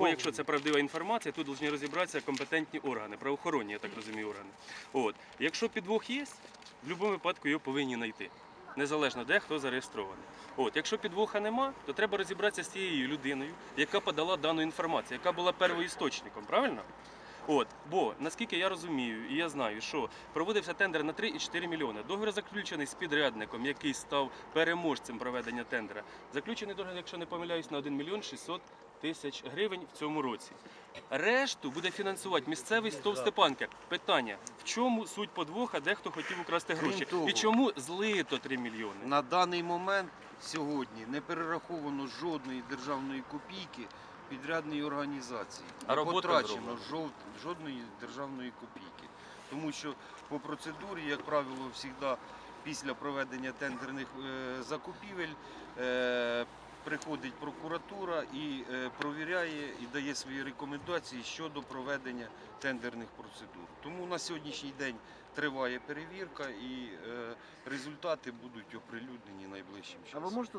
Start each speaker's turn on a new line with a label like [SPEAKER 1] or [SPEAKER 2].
[SPEAKER 1] Бо якщо це правдива інформація, тут повинні розібратися компетентні органи, правоохоронні, я так розумію, органи. От. Якщо підвох є, в будь-якому випадку його повинні знайти. Незалежно де хто зареєстрований. От, якщо підвоха нема, то треба розібратися з тією людиною, яка подала дану інформацію, яка була первоісточником, правильно? От, бо наскільки я розумію, і я знаю, що проводився тендер на 3,4 мільйони. Договір заключений з підрядником, який став переможцем проведення тендера. Заключений договір, якщо не помиляюсь, на 1 мільйон 600 тисяч гривень в цьому році. Решту буде фінансувати місцевий стов Степанки. Питання: в чому суть подвоха, де хто хотів украсти гроші? І чому злито 3 мільйони?
[SPEAKER 2] На даний момент сьогодні не перераховано жодної державної копійки підрядної організації.
[SPEAKER 1] А
[SPEAKER 2] Не
[SPEAKER 1] робота
[SPEAKER 2] потрачено жов- жодної державної копійки. Тому що по процедурі, як правило, завжди після проведення тендерних е, закупівель е, приходить прокуратура і е, провіряє і дає свої рекомендації щодо проведення тендерних процедур. Тому на сьогоднішній день триває перевірка і е, результати будуть оприлюднені найближчим
[SPEAKER 3] А
[SPEAKER 2] часом.
[SPEAKER 3] ви можете